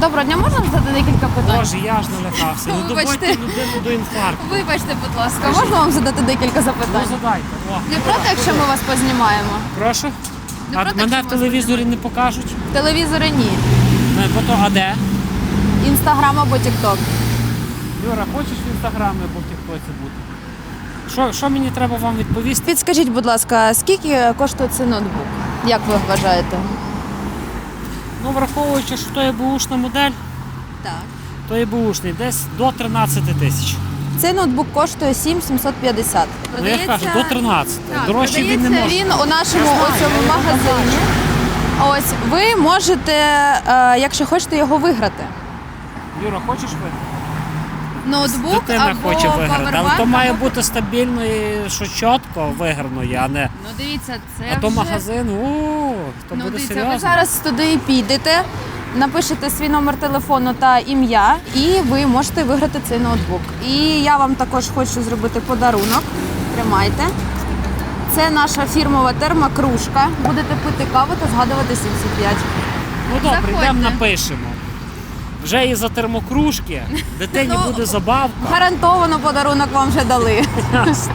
Доброго дня, можна задати декілька питань? Боже, я ж налякався. Вибачте. доводьте людину до інфаркту. Вибачте, будь ласка, можна вам задати декілька Ну запитань? задайте. О. Не проти, якщо ми вас познімаємо? Прошу. Не А проти, мене якщо в вас телевізорі не покажуть. Телевізори ні. Ну, бо то, а де? Інстаграм або Тікток. Юра, хочеш в інстаграмі або в тіктоці бути? Що, що мені треба вам відповісти? Підскажіть, будь ласка, скільки коштує цей ноутбук? Як ви вважаєте? Ну, враховуючи, що то є бушна модель, Так. то є бушний, десь до 13 тисяч. Цей ноутбук коштує 7750. Ну я ж кажу, до 13. Так, Дорожче він не продається може. він у нашому знаю, оцьому магазині. Ось ви можете, е, якщо хочете, його виграти. Юра, хочеш ви? Ноутбук Дитина або хоче виграти. Але то має бути стабільно і що чітко виграно, а не. Ну дивіться, це А то магазин, у, то Ну, буде дивіться, серйозно. ви зараз туди підете, напишете свій номер телефону та ім'я, і ви можете виграти цей ноутбук. І я вам також хочу зробити подарунок. Тримайте. Це наша фірмова термокружка. Будете пити каву та згадувати 75. Ну добре, йдемо напишемо. Вже і за термокружки, дитині Ну, буде забавка. Гарантовано подарунок вам вже дали. Ясно.